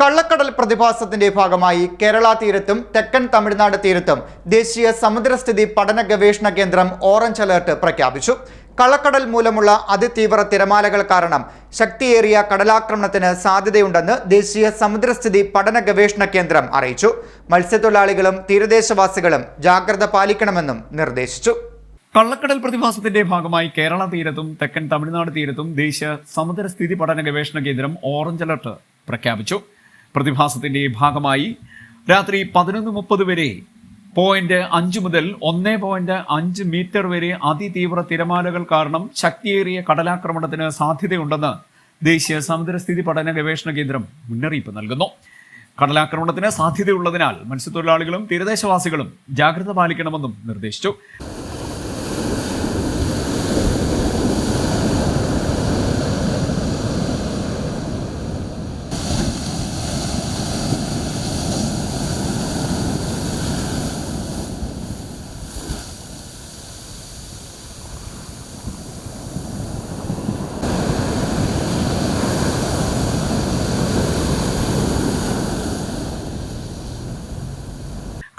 കള്ളക്കടൽ പ്രതിഭാസത്തിന്റെ ഭാഗമായി കേരള തീരത്തും തെക്കൻ തമിഴ്നാട് തീരത്തും ദേശീയ സമുദ്രസ്ഥിതി പഠന ഗവേഷണ കേന്ദ്രം ഓറഞ്ച് അലേർട്ട് പ്രഖ്യാപിച്ചു. കള്ളക്കടൽ മൂലമുള്ള അതിതീവ്ര തിരമാലകൾ കാരണം ശക്തിയേറിയ കടലാക്രമണത്തിന് സാധ്യതയുണ്ടെന്ന് ദേശീയ സമുദ്രസ്ഥിതി പഠന ഗവേഷണ കേന്ദ്രം അറിയിച്ചു. മത്സ്യത്തൊഴിലാളികളും തീരദേശവാസികളും ജാഗ്രത പാലിക്കണമെന്നും നിർദ്ദേശിച്ചു. കള്ളക്കടൽ പ്രതിഭാസത്തിന്റെ ഭാഗമായി കേരള തീരത്തും തെക്കൻ തമിഴ്നാട് തീരത്തും ദേശീയ സമുദ്രസ്ഥിതി പഠന ഗവേഷണ കേന്ദ്രം ഓറഞ്ച് അലർട്ട് പ്രഖ്യാപിച്ചു. പ്രതിഭാസത്തിന്റെ ഭാഗമായി രാത്രി പതിനൊന്ന് മുപ്പത് വരെ പോയിന്റ് അഞ്ച് മുതൽ ഒന്ന് പോയിന്റ് അഞ്ച് മീറ്റർ വരെ അതിതീവ്ര തിരമാലകൾ കാരണം ശക്തിയേറിയ കടലാക്രമണത്തിന് സാധ്യതയുണ്ടെന്ന് ദേശീയ സമുദ്രസ്ഥിതി പഠന ഗവേഷണ കേന്ദ്രം മുന്നറിയിപ്പ് നൽകുന്നു. കടലാക്രമണത്തിന് സാധ്യതയുള്ളതിനാൽ മത്സ്യത്തൊഴിലാളികളും തീരദേശവാസികളും ജാഗ്രത പാലിക്കണമെന്നും നിർദ്ദേശിച്ചു.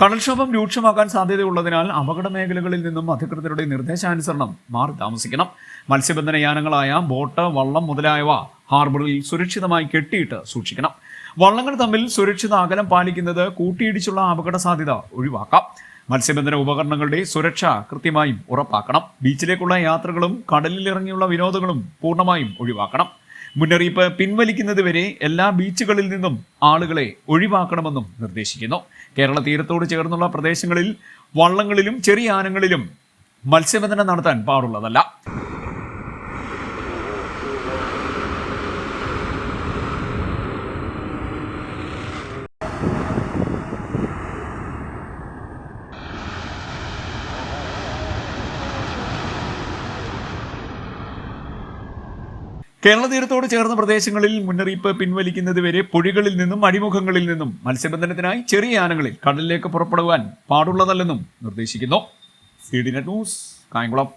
കടൽക്ഷോഭം രൂക്ഷമാക്കാൻ സാധ്യതയുള്ളതിനാൽ അപകട മേഖലകളിൽ നിന്നും അധികൃതരുടെ നിർദ്ദേശാനുസരണം മാറി താമസിക്കണം. മത്സ്യബന്ധന യാനങ്ങളായ ബോട്ട് വള്ളം മുതലായവ ഹാർബറിൽ സുരക്ഷിതമായി കെട്ടിയിട്ട് സൂക്ഷിക്കണം. വള്ളങ്ങൾ തമ്മിൽ സുരക്ഷിത അകലം പാലിക്കുന്നത് കൂട്ടിയിടിച്ചുള്ള അപകട സാധ്യത ഒഴിവാക്കാം. മത്സ്യബന്ധന ഉപകരണങ്ങളുടെ സുരക്ഷ കൃത്യമായും ഉറപ്പാക്കണം. ബീച്ചിലേക്കുള്ള യാത്രകളും കടലിലിറങ്ങിയുള്ള വിനോദങ്ങളും പൂർണമായും ഒഴിവാക്കണം. മുന്നറിയിപ്പ് പിൻവലിക്കുന്നതുവരെ എല്ലാ ബീച്ചുകളിൽ നിന്നും ആളുകളെ ഒഴിവാക്കണമെന്നും നിർദ്ദേശിക്കുന്നു. കേരള തീരത്തോട് ചേർന്നുള്ള പ്രദേശങ്ങളിൽ വള്ളങ്ങളിലും ചെറിയ ആനങ്ങളിലും മത്സ്യബന്ധനം നടത്താൻ പാടുള്ളതല്ല. കേരള തീരത്തോട് ചേർന്ന പ്രദേശങ്ങളിൽ മുന്നറിയിപ്പ് പിൻവലിക്കുന്നതുവരെ പുഴകളിൽ നിന്നും അഴിമുഖങ്ങളിൽ നിന്നും മത്സ്യബന്ധനത്തിനായി ചെറിയ യാനങ്ങളിൽ കടലിലേക്ക് പുറപ്പെടുവാൻ പാടുള്ളതല്ലെന്നും നിർദ്ദേശിക്കുന്നു. C D net news Kayamkulam.